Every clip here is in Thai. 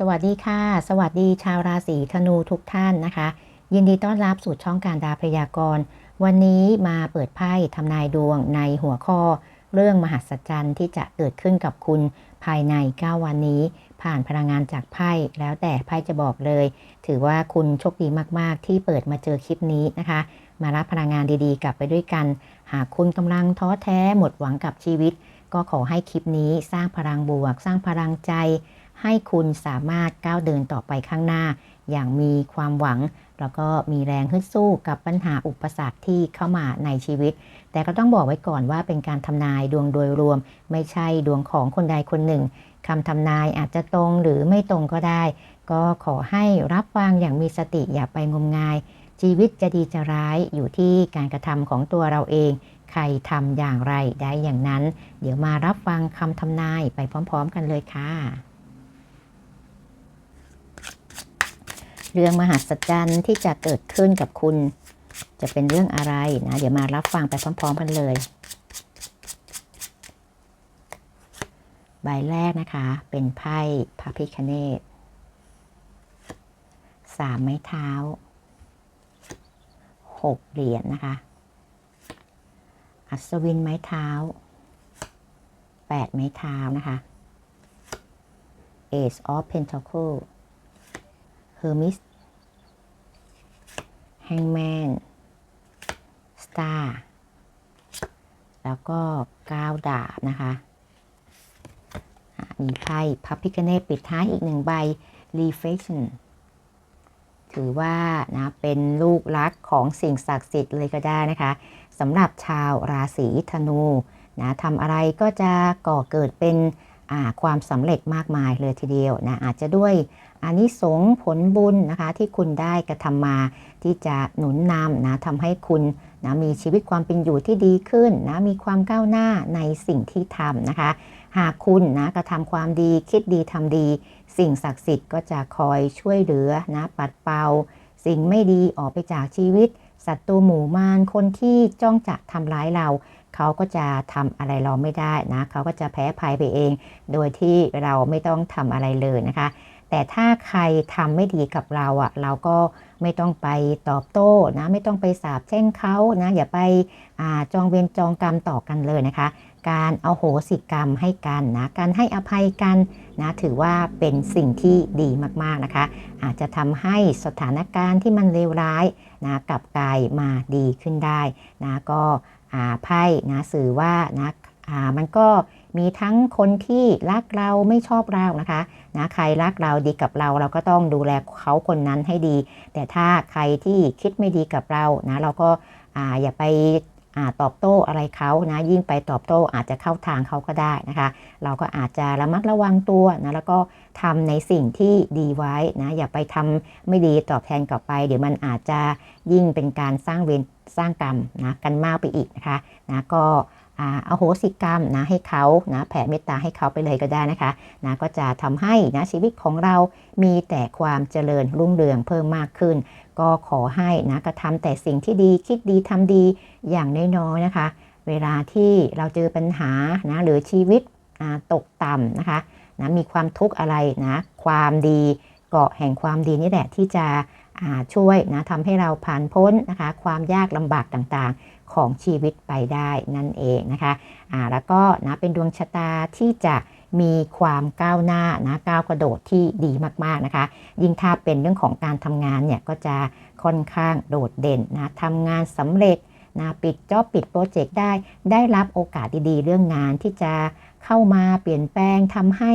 สวัสดีค่ะ สวัสดีชาวราศีธนูทุกท่านนะคะ ยินดีต้อนรับสู่ช่องการดาพยากรณ์ วันนี้มาเปิดไพ่ทำนายดวงในหัวข้อ เรื่องมหัศจรรย์ที่จะเกิดขึ้นกับคุณภายใน 9 วันนี้ ผ่านพลังงานจากไพ่แล้วแต่ไพ่จะบอกเลย ถือว่าคุณโชคดีมาก ๆ ที่เปิดมาเจอคลิปนี้นะคะ มารับพลังงานดีๆ กลับไปด้วยกัน หากคุณกำลังท้อแท้หมดหวังกับชีวิต ก็ขอให้คลิปนี้สร้างพลังบวก สร้างพลังใจ ให้คุณสามารถก้าวเดินต่อไปข้างหน้า อย่างมีความหวัง แล้วก็มีแรงฮึดสู้กับปัญหาอุปสรรคที่เข้ามาในชีวิต แต่ก็ต้องบอกไว้ก่อนว่าเป็นการทำนายดวงโดยรวม ไม่ใช่ดวงของคนใดคนหนึ่งคำทำนายอาจจะตรงหรือไม่ตรงก็ได้ ก็ขอให้รับฟังอย่างมีสติอย่าไปงมงาย ชีวิตจะดีจะร้ายอยู่ที่การกระทำของตัวเราเองใครทำอย่างไรได้อย่างนั้น เดี๋ยวมารับฟังคำทำนายไปพร้อม ๆ กันเลยค่ะ เรื่องมหัศจรรย์ที่จะเกิดขึ้นกับคุณ จะเป็นเรื่องอะไรนะ เดี๋ยวมารับฟังไปพร้อม ๆ กันเลย ใบแรกนะคะ เป็นไพ่พระพิคเนตสามไม้เท้าหกเหรียญนนะคะ อัศวินไม้เท้าแปดไม้เท้านะคะ Ace of pentacles Hermes Hangman Star แล้วก็ก้าวดาบนะคะ มีไพ่พับพิกเนตปิดท้ายอีกหนึ่งใบ Reflection ถือว่านะเป็นลูกรักของสิ่งศักดิ์สิทธิ์เลยก็ได้นะคะสำหรับชาวราศีธนูนะทำอะไรก็จะก่อเกิดเป็น ความสำเร็จมากมายเลยทีเดียวนะอาจจะด้วยอานิสงส์ผลบุญนะคะที่คุณได้กระทำมาที่จะหนุนนำนะทำให้คุณนะมีชีวิตความเป็นอยู่ที่ดีขึ้นนะมีความก้าวหน้าในสิ่งที่ทำนะคะ หากคุณนะกระทำความดีคิดดีทำดี สิ่งศักดิ์สิทธิ์ก็จะคอยช่วยเหลือนะปัดเป่า สิ่งไม่ดีออกไปจากชีวิตศัตรูหมู่มารคนที่จ้องจะทำร้ายเรา เขาก็จะทำอะไรเราไม่ได้นะเขาก็จะแพ้ภัยไปเอง โดยที่เราไม่ต้องทำอะไรเลยนะคะ แต่ถ้าใครทำไม่ดีกับเราอะ่ะเราก็ไม่ต้องไปตอบโต้นะไม่ต้องไปสาบแช่งเขานะอย่าไปอจองเวรจองกรรมต่อกันเลยนะคะ การเอาโหสิกรรมให้กันนะการให้อภัยกันนะถือว่าเป็นสิ่งที่ดีมากๆนะคะ อาจจะทำให้สถานการณ์ที่มันเลวร้ายนะกลับกลายมาดีขึ้นได้นะก็ ไพ่นะสื่อว่านะมันก็มีทั้งคนที่รักเราไม่ชอบเรานะคะนะใครรักเราดีกับเรา เราก็ต้องดูแลเขาคนนั้นให้ดี แต่ถ้าใครที่คิดไม่ดีกับเรานะเราก็อย่าไป ตอบโต้อะไรเขานะยิ่งไปตอบโต้อาจจะเข้าทางเขาก็ได้นะคะ เราก็อาจจะระมัดระวังตัวนะแล้วก็ทำในสิ่งที่ดีไว้นะอย่าไปทำไม่ดีตอบแทนกลับไป เดี๋ยวมันอาจจะยิ่งเป็นการสร้างเวรสร้างกรรมนะกันมากไปอีกนะคะนะก็ อาโหสิกรรมนะให้เขานะแผ่เมตตาให้เขาไปเลยก็ได้นะคะนะก็จะทำให้นะชีวิตของเรามีแต่ความเจริญรุ่งเรืองเพิ่มมากขึ้น ก็ขอให้นะกระทำแต่สิ่งที่ดีคิดดีทำดีอย่างน้อยๆนะคะ เวลาที่เราเจอปัญหานะหรือชีวิตตกต่ำนะคะนะมีความทุกข์อะไรนะความดีเกาะแห่งความดีนี่แหละที่จะ ช่วยนะทำให้เราผ่านพ้นนะคะความยากลำบากต่างๆของชีวิตไปได้นั่นเองนะคะะแล้วก็นะเป็นดวงชะตาที่จะมีความก้าวหน้านะก้าวกระโดดที่ดีมากๆนะคะ ยิ่งถ้าเป็นเรื่องของการทำงานเนี่ยก็จะค่อนข้างโดดเด่นนะทำงานสำเร็จนะปิดจอบปิดโปรเจกต์ได้ ได้รับโอกาสดีๆ เรื่องงานที่จะเข้ามาเปลี่ยนแปลงทำให้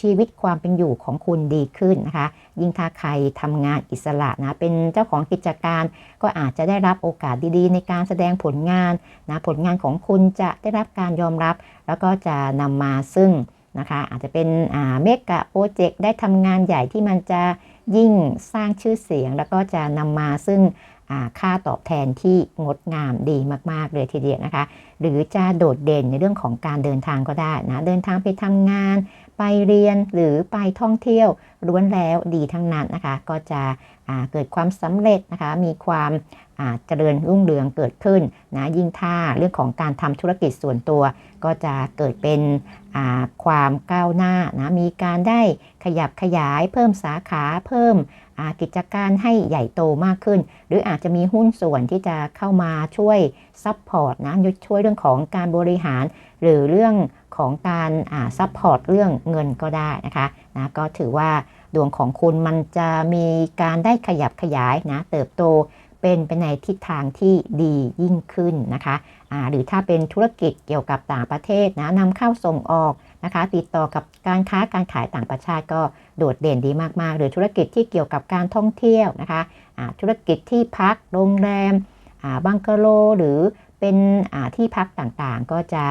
ชีวิตความเป็นอยู่ของคุณดีขึ้นนะคะ ยิ่งถ้าใครทำงานอิสระนะเป็นเจ้าของกิจการก็อาจจะได้รับโอกาสดีๆ ในการแสดงผลงานนะผลงานของคุณจะได้รับการยอมรับ แล้วก็จะนำมาซึ่งนะคะอาจจะเป็นเมกะโปรเจกต์ได้ทำงานใหญ่ที่มันจะยิ่งสร้างชื่อเสียง แล้วก็จะนำมาซึ่งค่าตอบแทนที่งดงามดีมาก ๆ เลยทีเดียวนะคะ หรือจะโดดเด่นในเรื่องของการเดินทางก็ได้นะ เดินทางไปทำงาน ไปเรียนหรือไปท่องเที่ยวล้วนแล้วดีทั้งนั้นนะคะ ก็จะเกิดความสำเร็จนะคะ มีความเจริญรุ่งเรืองเกิดขึ้นนะยิ่งถ้าเรื่องของการทำธุรกิจส่วนตัว ก็จะเกิดเป็นความก้าวหน้านะมีการได้ขยับขยายเพิ่มสาขาเพิ่มกิจการให้ใหญ่โตมากขึ้น หรืออาจจะมีหุ้นส่วนที่จะเข้ามาช่วยซัพพอร์ตนะช่วยเรื่องของการบริหาร หรือเรื่อง ของการซัพพอร์ตเรื่องเงินก็ได้นะคะนะก็ถือว่าดวงของคุณมันจะมีการได้ขยับขยายนะเติบโตเป็นไปในทิศทางที่ดียิ่งขึ้นนะคะหรือถ้าเป็นธุรกิจเกี่ยวกับต่างประเทศนะนำเข้าส่งออกนะคะ ติดต่อกับการค้าการขายต่างประเทศก็โดดเด่นดีมากๆ หรือธุรกิจที่เกี่ยวกับการท่องเที่ยวนะคะะธุรกิจที่พักโรงแรมบังกะโล หรือเป็นที่พักต่างๆ ก็จะ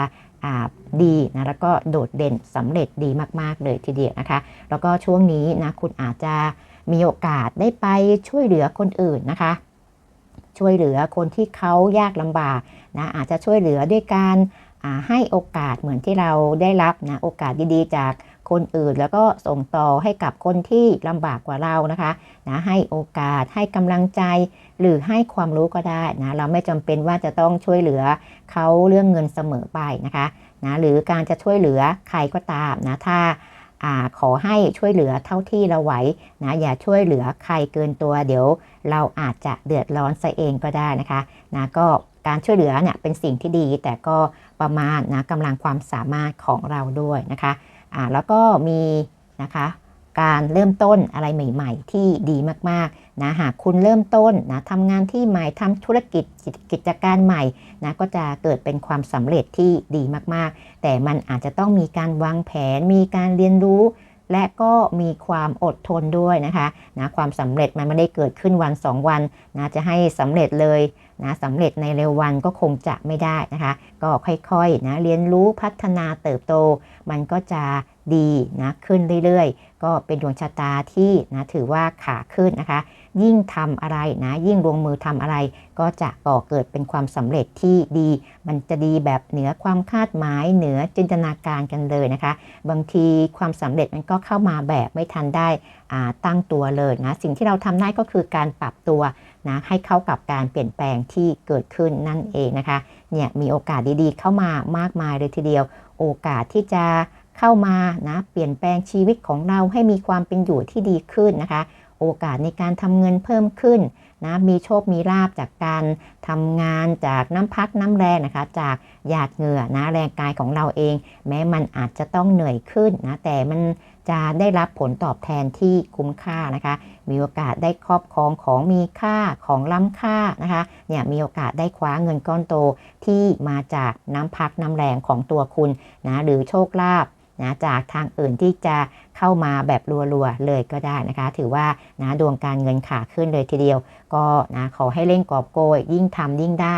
ดีนะแล้วก็โดดเด่นสำเร็จดีมากๆเลยทีเดียวนะคะ แล้วก็ช่วงนี้นะคุณอาจจะมีโอกาสได้ไปช่วยเหลือคนอื่นนะคะ ช่วยเหลือคนที่เขายากลำบากนะอาจจะช่วยเหลือด้วยการให้โอกาสเหมือนที่เราได้รับนะโอกาสดีๆ จากคนอื่น แล้วก็ส่งต่อให้กับคนที่ลำบากกว่าเรานะคะนะให้โอกาสให้กำลังใจ หรือให้ความรู้ก็ได้นะเราไม่จำเป็นว่าจะต้องช่วยเหลือเขาเรื่องเงินเสมอไปนะคะนะหรือการจะช่วยเหลือใครก็ตามนะถ้าอขอให้ช่วยเหลือเท่าที่เราไหวนะอย่าช่วยเหลือใครเกินตัว เดี๋ยวเราอาจจะเดือดร้อนซะเองก็ได้นะคะนะก็การช่วยเหลือเนี่ยเป็นสิ่งที่ดี แต่ก็ประมาณนะกำลังความสามารถของเราด้วยนะคะอ่าแล้วก็มีนะคะ การเริ่มต้นอะไรใหม่ ๆ ที่ดีมากๆนะหากคุณเริ่มต้นนะทำงานที่ใหม่ทำธุรกิจกิจการใหม่นะก็จะเกิดเป็นความสำเร็จที่ดีมากๆ แต่มันอาจจะต้องมีการวางแผน มีการเรียนรู้ และก็มีความอดทนด้วยนะคะนะความสำเร็จมันไม่ได้เกิดขึ้นวัน 2 วันนะจะให้สำเร็จเลยนะสำเร็จในเร็ววันก็คงจะไม่ได้นะคะ ก็ค่อยๆนะเรียนรู้พัฒนาเติบโต มันก็จะ ดีนะขึ้นเรื่อยๆ ก็เป็นดวงชะตาที่นะถือว่าขาขึ้นนะคะ ยิ่งทำอะไรนะยิ่งลงมือทำอะไร ก็จะก่อเกิดเป็นความสำเร็จที่ดี มันจะดีแบบเหนือความคาดหมายเหนือจินตนาการกันเลยนะคะ บางทีความสำเร็จมันก็เข้ามาแบบไม่ทันได้ตั้งตัวเลยนะสิ่งที่เราทำได้ก็คือการปรับตัวนะให้เข้ากับการเปลี่ยนแปลงที่เกิดขึ้นนั่นเองนะคะเนี่ยมีโอกาสดีๆ เข้ามามากมายเลยทีเดียว โอกาสที่จะ เข้ามานะเปลี่ยนแปลงชีวิตของเราให้มีความเป็นอยู่ที่ดีขึ้นนะคะ โอกาสในการทำเงินเพิ่มขึ้นนะมีโชคมีลาบจากการทำงานจากน้ำพักน้ำแรงนะคะ จากหยาดเหงื่อนะแรงกายของเราเอง แม้มันอาจจะต้องเหนื่อยขึ้นนะแต่มันจะได้รับผลตอบแทนที่คุ้มค่านะคะ มีโอกาสได้ครอบครองของมีค่าของล้ำค่านะคะ เนี่ยมีโอกาสได้คว้าเงินก้อนโตที่มาจากน้ำพักน้ำแรงของตัวคุณนะหรือโชคลาภ นะจากทางอื่นที่จะเข้ามาแบบรัวๆเลยก็ได้นะคะ ถือว่านะดวงการเงินขาขึ้นเลยทีเดียว ก็นะขอให้เร่งกอบโกย ยิ่งทำยิ่งได้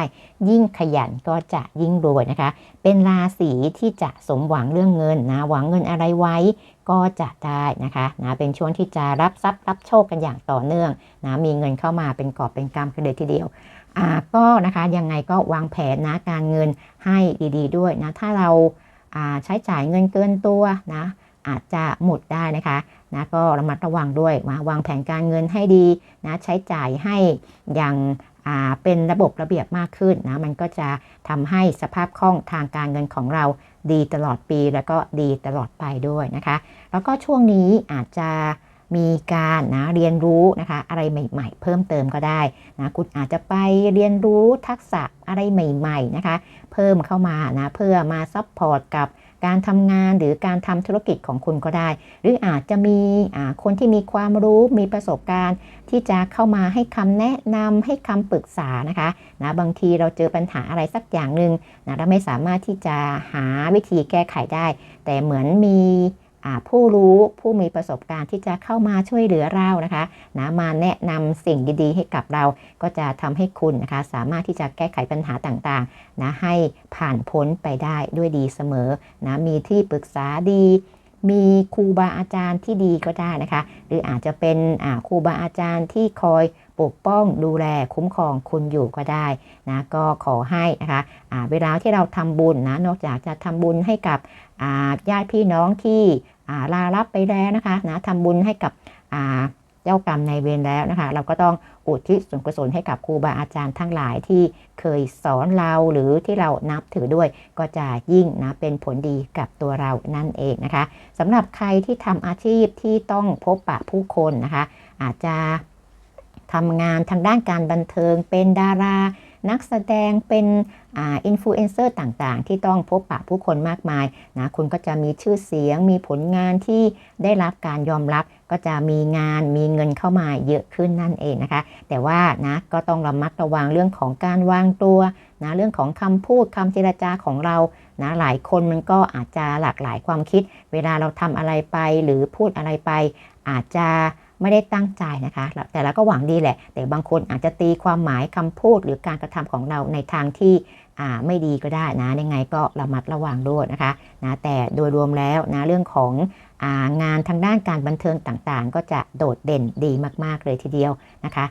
ยิ่งขยันก็จะยิ่งรวยนะคะ เป็นราศีที่จะสมหวังเรื่องเงินนะหวังเงินอะไรไว้ก็จะได้นะคะนะเป็นช่วงที่จะรับทรัพย์รับโชคกันอย่างต่อเนื่องนะมีเงินเข้ามาเป็นกอบเป็นกำกันเลยทีเดียวอ่าก็นะคะยังไงก็วางแผนนะการเงินให้ดีๆด้วยนะถ้าเรา ใช้จ่ายเงินเกินตัวนะอาจจะหมดได้นะคะนะก็ระมัดระวังด้วยมาวางแผนการเงินให้ดีนะใช้จ่ายให้อย่างเป็นระบบระเบียบมากขึ้นนะมันก็จะทำให้สภาพคล่องทางการเงินของเราดีตลอดปีแล้วก็ดีตลอดไปด้วยนะคะ แล้วก็ช่วงนี้อาจจะ มีการนะเรียนรู้นะคะอะไรใหม่ๆ เพิ่มเติมก็ได้นะคุณอาจจะไปเรียนรู้ทักษะอะไรใหม่ๆนะคะเพิ่มเข้ามานะเพื่อมาซัพพอร์ตกับการทำงานหรือการทำธุรกิจของคุณก็ได้ หรืออาจจะมีคนที่มีความรู้มีประสบการณ์ ที่จะเข้ามาให้คำแนะนำให้คำปรึกษานะคะนะบางทีเราเจอปัญหาอะไรสักอย่างหนึ่งนะเราไม่สามารถที่จะหาวิธีแก้ไขได้ แต่เหมือนมี ผู้รู้ผู้มีประสบการณ์ที่จะเข้ามาช่วยเหลือเรานะคะนะมาแนะนำสิ่งดีๆ ให้กับเราก็จะทำให้คุณนะคะสามารถที่จะแก้ไขปัญหาต่างๆนะให้ผ่านพ้นไปได้ด้วยดีเสมอนะมีที่ปรึกษาดีมีครูบาอาจารย์ที่ดีก็ได้นะคะ หรืออาจจะเป็นครูบาอาจารย์ที่คอยปกป้องดูแลคุ้มครองคุณอยู่ก็ได้นะก็ขอให้นะคะะเวลาที่เราทำบุญนะนอกจากจะทำบุญให้กับญาติพี่น้องที่ ลารับไปแล้วนะคะนะทำบุญให้กับเจ้ากรรมในเวรแล้วนะคะ เราก็ต้องอุทิศส่วนกุศลให้กับครูบาอาจารย์ทั้งหลายที่เคยสอนเราหรือที่เรานับถือด้วย ก็จะยิ่งนะเป็นผลดีกับตัวเรานั่นเองนะคะสำหรับใครที่ทำอาชีพที่ต้องพบปะผู้คนนะคะ อาจจะทำงานทางด้านการบันเทิงเป็นดารา นักแสดงเป็นอินฟลูเอนเซอร์ต่างๆ ที่ต้องพบปะผู้คนมากมายนะคุณก็จะมีชื่อเสียง มีผลงานที่ได้รับการยอมรับ ก็จะมีงานมีเงินเข้ามาเยอะขึ้นนั่นเองนะคะ แต่ว่านะก็ต้องระมัดระวังเรื่องของการวางตัวนะเรื่องของคำพูดคำเจรจาของเรานะหลายคนมันก็อาจจะหลากหลายความคิด เวลาเราทำอะไรไปหรือพูดอะไรไป อาจจะ ไม่ได้ตั้งใจนะคะ แต่เราก็หวังดีแหละ แต่บางคนอาจจะตีความหมายคำพูดหรือการกระทำของเราในทางที่ไม่ดีก็ได้นะยังไงก็ระมัดระวังด้วยนะคะนะแต่โดยรวมแล้วนะเรื่องของ งานทางด้านการบันเทิงต่างๆ ก็จะโดดเด่นดีมากๆเลยทีเดียวนะคะ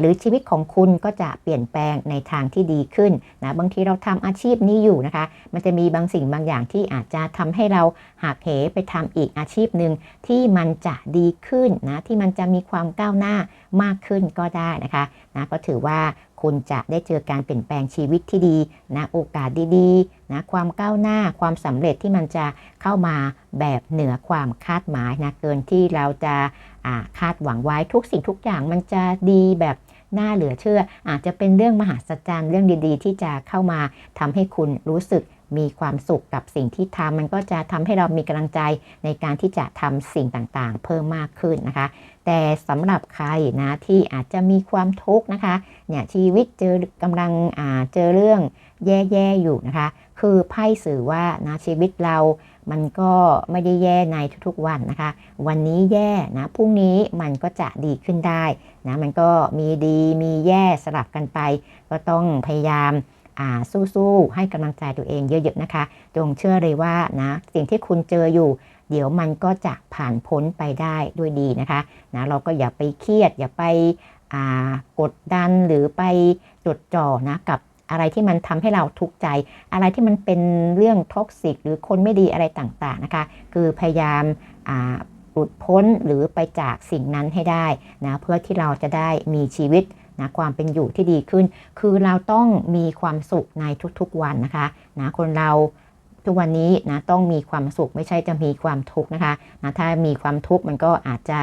หรือชีวิตของคุณก็จะเปลี่ยนแปลงในทางที่ดีขึ้นนะบางทีเราทำอาชีพนี้อยู่นะคะ มันจะมีบางสิ่งบางอย่างที่อาจจะทำให้เราหักเหไปทำอีกอาชีพหนึ่งที่มันจะดีขึ้นนะที่มันจะมีความก้าวหน้ามากขึ้นก็ได้นะคะนะก็ถือว่า คุณจะได้เจอการเปลี่ยนแปลงชีวิตที่ดีนะโอกาสดีๆนะความก้าวหน้าความสำเร็จที่มันจะเข้ามาแบบเหนือความคาดหมายนะเกินที่เราจะคาดหวังไว้ทุกสิ่งทุกอย่างมันจะดีแบบน่าเหลือเชื่อ อาจจะเป็นเรื่องมหาศจรรย์เรื่องดีๆ ที่จะเข้ามาทำให้คุณรู้สึกมีความสุขกับสิ่งที่ทำมันก็จะทำให้เรามีกำลังใจในการที่จะทำสิ่งต่างๆ เพิ่มมากขึ้นนะคะ แต่สำหรับใครนะที่อาจจะมีความทุกข์นะคะเนี่ยชีวิตเจอกำลังอ่าเจอเรื่องแย่ๆอยู่นะคะ คือไพ่สื่อว่านะชีวิตเรามันก็ไม่ได้แย่ในทุกๆวันนะคะ วันนี้แย่นะพรุ่งนี้มันก็จะดีขึ้นได้นะมันก็มีดีมีแย่สลับกันไป ก็ต้องพยายามสู้ๆให้กำลังใจตัวเองเยอะๆนะคะ จงเชื่อเลยว่านะสิ่งที่คุณเจออยู่ เดี๋ยวมันก็จะผ่านพ้นไปได้ด้วยดีนะคะนะเราก็อย่าไปเครียด อย่าไปกดดันหรือไปจดจ่อนะกับอะไรที่มันทำให้เราทุกข์ใจ อะไรที่มันเป็นเรื่องท็อกซิกหรือคนไม่ดีอะไรต่างๆนะคะ คือพยายามหลุดพ้นหรือไปจากสิ่งนั้นให้ได้นะเพื่อที่เราจะได้มีชีวิตนะความเป็นอยู่ที่ดีขึ้น คือเราต้องมีความสุขในทุกๆวันนะคะนะคนเรา ทุกวันนี้นะต้องมีความสุขไม่ใช่จะมีความทุกข์นะคะนะถ้ามีความทุกข์มันก็อาจจะ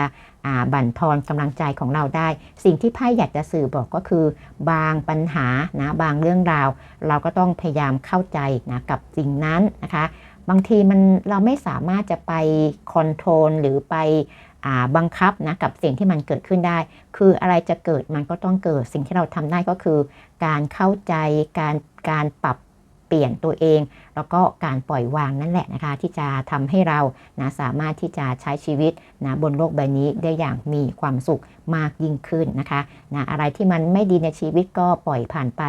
บั่นทอนกำลังใจของเราได้ สิ่งที่ไพ่อยากจะสื่อบอกก็คือ บางปัญหานะบางเรื่องราว เราก็ต้องพยายามเข้าใจนะกับสิ่งนั้นนะคะ บางทีมันเราไม่สามารถจะไปคอนโทรลหรือไปบังคับนะกับสิ่งที่มันเกิดขึ้นได้ คืออะไรจะเกิดมันก็ต้องเกิดสิ่งที่เราทำได้ก็คือ การเข้าใจการการปรับ ปลี่ยนตัวเอง แล้วก็การปล่อยวางนั่นแหละนะคะ ที่จะทำให้เรานะสามารถที่จะใช้ชีวิตนะบนโลกใบนี้ได้อย่างมีความสุขมากยิ่งขึ้นนะคะนะอะไรที่มันไม่ดีในชีวิตก็ปล่อยผ่านไป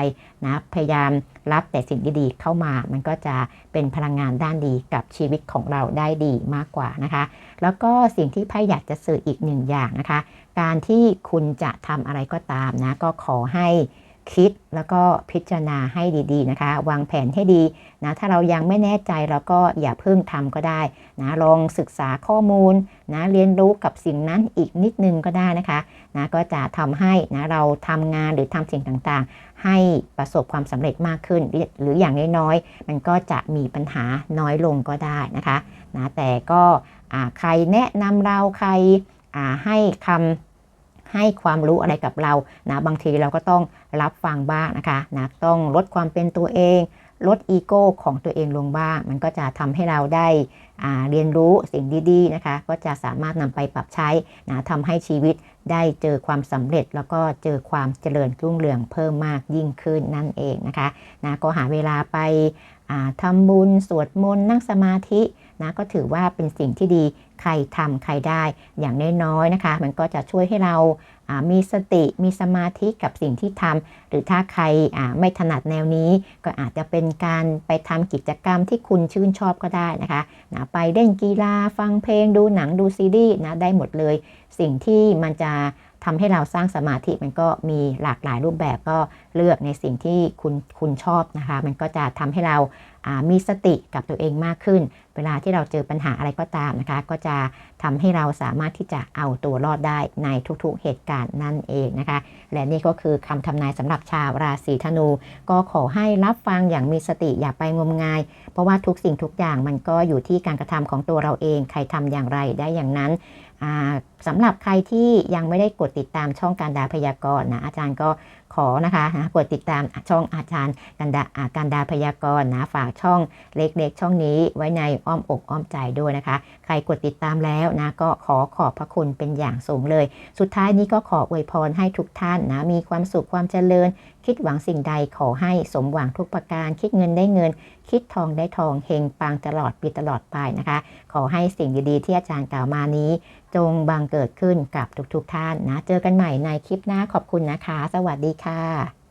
นะพยายามรับแต่สิ่งดีๆเข้ามา มันก็จะเป็นพลังงานด้านดีกับชีวิตของเราได้ดีมากกว่านะคะ แล้วก็สิ่งที่ไพ่อยากจะสื่ออีกหนึ่งอย่างนะคะ การที่คุณจะทำอะไรก็ตามนะก็ขอให้ คิดแล้วก็พิจารณาให้ดีๆนะคะ วางแผนให้ดีนะถ้าเรายังไม่แน่ใจเราก็อย่าเพิ่งทำก็ได้นะลองศึกษาข้อมูลนะเรียนรู้กับสิ่งนั้นอีกนิดนึงก็ได้นะคะนะก็จะทำให้นะเราทำงานหรือทำสิ่งต่างๆ ให้ประสบความสำเร็จมากขึ้น หรืออย่างน้อยๆมันก็จะมีปัญหาน้อยลงก็ได้นะคะนะแต่ก็ใครแนะนำเราใครให้คำให้ความรู้อะไรกับเรานะบางทีเราก็ต้อง รับฟังบ้างนะคะนะต้องลดความเป็นตัวเอง ลดอีโก้ของตัวเองลงบ้าง มันก็จะทำให้เราได้เรียนรู้สิ่งดีๆนะคะ ก็จะสามารถนำไปปรับใช้นะทำให้ชีวิตได้เจอความสำเร็จ แล้วก็เจอความเจริญรุ่งเรืองเพิ่มมากยิ่งขึ้นนั่นเองนะคะนะก็หาเวลาไปทำบุญสวดมนต์นั่งสมาธินะก็ถือว่าเป็นสิ่งที่ดีใครทำใครได้อย่างน้อยๆนะคะ มันก็จะช่วยให้เรา มีสติมีสมาธิกับสิ่งที่ทำหรือถ้าใครไม่ถนัดแนวนี้ ก็อาจจะเป็นการไปทำกิจกรรมที่คุณชื่นชอบก็ได้นะคะนะไปเล่นกีฬาฟังเพลงดูหนังดูซีรีส์นะได้หมดเลย สิ่งที่มันจะ ทำให้เราสร้างสมาธิมันก็มีหลากหลายรูปแบบก็เลือกในสิ่งที่คุณคุณชอบนะคะ มันก็จะทำให้เรามีสติกับตัวเองมากขึ้น เวลาที่เราเจอปัญหาอะไรก็ตามนะคะ ก็จะทำให้เราสามารถที่จะเอาตัวรอดได้ในทุกๆเหตุการณ์นั่นเองนะคะ และนี่ก็คือคำทำนายสำหรับชาวราศีธนู ก็ขอให้รับฟังอย่างมีสติอย่าไปงมงาย เพราะว่าทุกสิ่งทุกอย่างมันก็อยู่ที่การกระทำของตัวเราเอง ใครทำอย่างไรได้อย่างนั้น สำหรับใครที่ยังไม่ได้กดติดตามช่องการดาพยากรณ์นะอาจารย์ก็ ขอนะคะนะกดติดตามช่องอาจารย์กันดาอาการดาพยากรณ์นะฝากช่องเล็กๆ ช่องนี้ไว้ในอ้อมอกอ้อมใจด้วยนะคะ ใครกดติดตามแล้วนะก็ขอขอบพระคุณเป็นอย่างสูงเลย สุดท้ายนี้ก็ขออวยพรให้ทุกท่านนะมีความสุขความเจริญ คิดหวังสิ่งใดขอให้สมหวังทุกประการ คิดเงินได้เงิน คิดทองได้ทองเฮงปังตลอดปีตลอดไปนะคะ ขอให้สิ่งดีๆที่อาจารย์กล่าวมานี้ จงบังเกิดขึ้นกับทุกๆท่านนะ เจอกันใหม่ในคลิปหน้าขอบคุณนะคะ สวัสดีค่ะค่ะ